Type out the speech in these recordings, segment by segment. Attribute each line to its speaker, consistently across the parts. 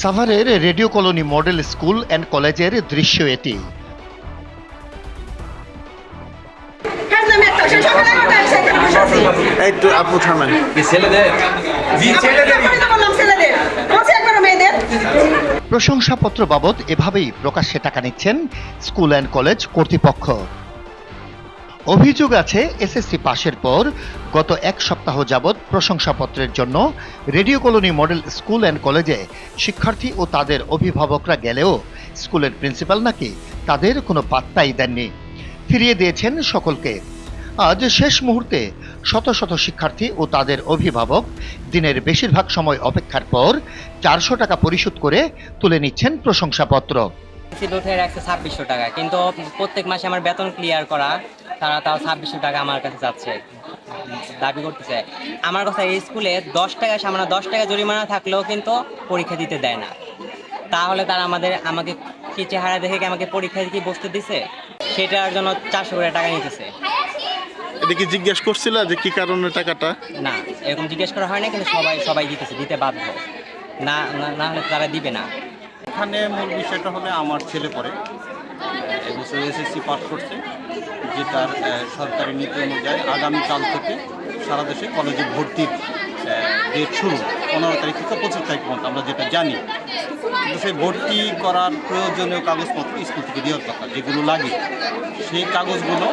Speaker 1: সাভারের radio colony model school and কলেজের দৃশ্য এটি। প্রশংসাপত্র বাবদ এভাবেই প্রকাশ্যে টাকা নিচ্ছেন স্কুল অ্যান্ড কলেজ কর্তৃপক্ষ। অভিযোগ আছে, এসএসসি পাশের পর গত এক সপ্তাহ যাবৎ প্রশংসাপত্রের জন্য radio colony model school and কলেজে শিক্ষার্থী ও তাদের অভিভাবকরা গেলেও স্কুলের প্রিন্সিপাল নাকি তাদের কোনো পাত্তাই দেননি। ফিরিয়ে দিয়েছেন সকলকে। আজ শেষ মুহূর্তে শত শত শিক্ষার্থী ও তাদের অভিভাবক দিনের বেশিরভাগ সময় অপেক্ষার পর চারশো টাকা পরিশোধ করে তুলে নিচ্ছেন প্রশংসাপত্র।
Speaker 2: ছাব্বিশশো টাকা, কিন্তু প্রত্যেক মাসে আমার বেতন ক্লিয়ার করা তারা তাও ছাব্বিশশো টাকা আমার কাছে যাচ্ছে দাবি করতেছে। আমার কথা এই স্কুলে দশ টাকা সামনে দশ টাকা জরিমানা থাকলেও কিন্তু পরীক্ষা দিতে দেয় না। তাহলে তারা আমাদের আমাকে কি চেহারা দেখে কি আমাকে পরীক্ষা কি বসতে দিছে? সেটার জন্য চারশো করে টাকা নিতেছে।
Speaker 3: এটা কি জিজ্ঞেস করছিল যে কি কারণে টাকাটা?
Speaker 2: না এরকম জিজ্ঞেস করা হয় না কিন্তু সবাই সবাই দিতেছে দিতে বাধ্য। না না- না হলে তারা দিবে না।
Speaker 4: এখানে মূল বিষয়টা হলে আমার ছেলে পড়ে। এবছর এসএসসি পাস করছে। যেটার সরকারি নীতি অনুযায়ী আগামীকাল থেকে সারা দেশে কলেজে ভর্তির ডেট শুরু। পনেরো তারিখ থেকে পঁচিশ তারিখ পর্যন্ত, আমরা যেটা জানি। কিন্তু সেই ভর্তি করার প্রয়োজনীয় কাগজপত্র স্কুল থেকে দেওয়ার কথা, যেগুলো লাগে। সেই কাগজগুলো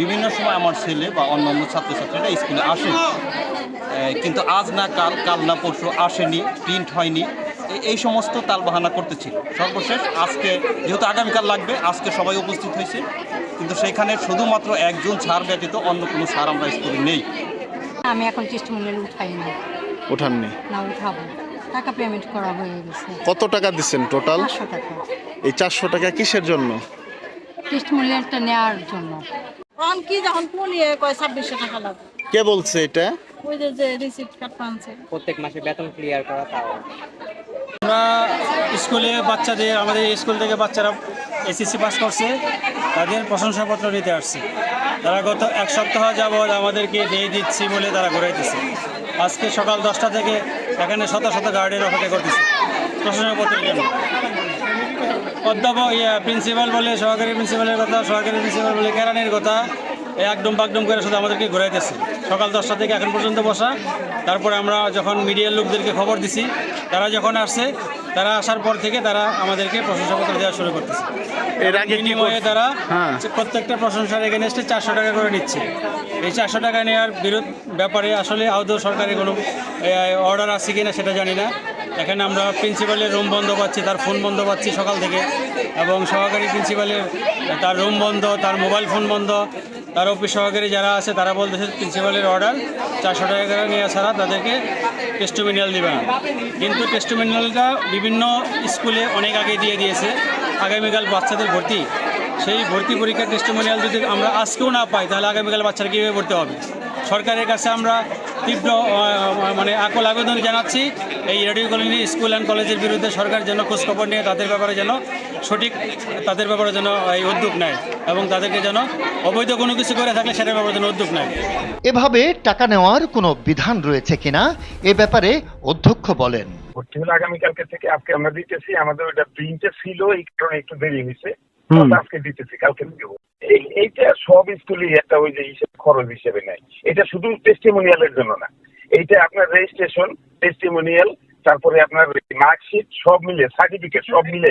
Speaker 4: বিভিন্ন সময় আমার ছেলে বা অন্য অন্য ছাত্রছাত্রীরা স্কুলে আসে। কিন্তু আজ না কাল কাল না পরশু আসেনি, প্রিন্ট হয়নি। এই সমস্ত তালবাহানা করতেছিল সর্বশেষ, আজকে যেহেতু আগামীকাল লাগবে, আজকে সবাই উপস্থিত হয়েছে। কিন্তু সেখানে শুধুমাত্র একজন ছাড় ব্যতীত অন্য কোনো ছাড় আমরা স্কুলে নেই।
Speaker 5: আমি এখন টেস্টমূল্যের উঠাই না
Speaker 3: ওঠাননি
Speaker 5: না উঠাবো। টাকা পেমেন্ট করা হয়ে গেছে।
Speaker 3: কত টাকা দিচ্ছেন টোটাল
Speaker 5: টাকা।
Speaker 3: এই চারশো টাকা কিসের জন্য?
Speaker 5: টেস্টমূল্যেরটা নেওয়ার জন্য।
Speaker 6: অন কি যখন কয় ছাব্বিশশো টাকা লাগবে
Speaker 3: কে বলছে এটা?
Speaker 6: ওই যে যে রিসিপ্ট কার্ড পানছে
Speaker 2: প্রত্যেক মাসে বেতন ক্লিয়ার করা তাও।
Speaker 7: আমরা স্কুলে বাচ্চাদের, আমাদের স্কুল থেকে বাচ্চারা এসএসসি পাস করছে, তাদের প্রশংসাপত্র নিতে আসছে। তারা গত এক সপ্তাহ যাবৎ আমাদেরকে দিয়ে দিচ্ছি বলে তারা ঘুরাইতেছে। আজকে সকাল দশটা থেকে এখানে শত শত গার্ডেন অপেক্ষা করতেছে। প্রশংসাপত্রের জন্য অধ্যাপক, ইয়া প্রিন্সিপাল বলে, সহকারী প্রিন্সিপালের কথা, সহকারী প্রিন্সিপাল বলে, কেরানির কথা। একদম বাকডম করে শুধু আমাদেরকে ঘুরাইতেছে। সকাল দশটা থেকে এখন পর্যন্ত বসা। তারপরে আমরা যখন মিডিয়ার লোকদেরকে খবর দিছি তারা যখন আসছে তারা আসার পর থেকে তারা আমাদেরকে প্রশংসাপত্র দেওয়া শুরু করতেছে।
Speaker 3: এর আগে
Speaker 7: বিনিময়ে তারা
Speaker 3: হ্যাঁ।
Speaker 7: প্রত্যেকটা প্রশংসার এগেনস্টে চারশো টাকা করে নিচ্ছে। এই চারশো টাকা নেওয়ার বিরোধ ব্যাপারে আসলে আদৌ সরকারি কোনো অর্ডার আছে কি না সেটা জানি না। এখানে আমরা প্রিন্সিপালের রুম বন্ধ পাচ্ছি তার ফোন বন্ধ পাচ্ছি সকাল থেকে। এবং সহকারী প্রিন্সিপালের তার রুম বন্ধ তার মোবাইল ফোন বন্ধ। তার অফিস সহকারী যারা আছে, তারা বলতেছে প্রিন্সিপালের অর্ডার চারশো টাকা নেওয়া ছাড়া তাদেরকে টেস্টোমিনিয়াল দিবে না। কিন্তু টেস্টোমিনিয়ালটা বিভিন্ন স্কুলে অনেক আগে দিয়ে দিয়েছে। আগামীকাল বাচ্চাদের ভর্তি। সেই ভর্তি পরীক্ষার টেস্টোমিনিয়াল যদি আমরা আজকেও না পাই, তাহলে আগামীকাল বাচ্চারা কীভাবে ভর্তি হবে? সরকারের কাছে আমরা তীব্র মানে আকল আবেদন জানাচ্ছি, এই রেডিও কলোনি স্কুল অ্যান্ড কলেজের বিরুদ্ধে সরকার যেন খোঁজখবর নিয়ে, তাদের ব্যাপারে যেন সঠিক, তাদের ব্যাপারে যেন এই উদ্যোগ নেয়। এবং তাদেরকে যেন অবৈধ কোনো কিছু করে থাকলে সেটার ব্যাপারে যেন উদ্যোগ নেয়।
Speaker 1: এভাবে টাকা নেওয়ার কোনো বিধান রয়েছে কিনা? এ ব্যাপারে অধ্যক্ষ বলেন।
Speaker 8: ভর্তি হলো আগামীকালকে থেকে আজকে আমরা দিতেছি আমাদের ওটা প্রিন্টে ছিল এই কারণে একটু দেরি হয়েছে। আজকে দিতেছি কালকে দেবো। এই এইটা সব স্কুলই একটা ওই যে হিসেবে খরচ হিসেবে নেয়। এটা শুধু টেস্টিমোনিয়ালের জন্য না এইটা আপনার রেজিস্ট্রেশন টেস্টিমোনিয়াল তারপরে আপনার মার্কশিট সব মিলে সার্টিফিকেট সব মিলে।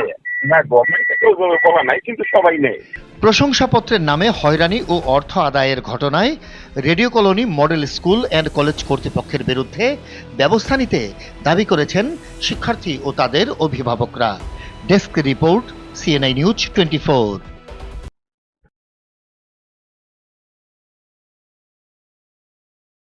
Speaker 8: না গভর্নমেন্ট ওইভাবে নাই, কিন্তু সবাই নেয়।
Speaker 1: প্রশংসাপত্রের নামে হয়রানি ও অর্থ আদায়ের ঘটনায় radio colony model school and college কর্তৃপক্ষের বিরুদ্ধে ব্যবস্থা নিতে দাবি করেছেন শিক্ষার্থী ও তাদের অভিভাবকরা। Desk report CNI news twenty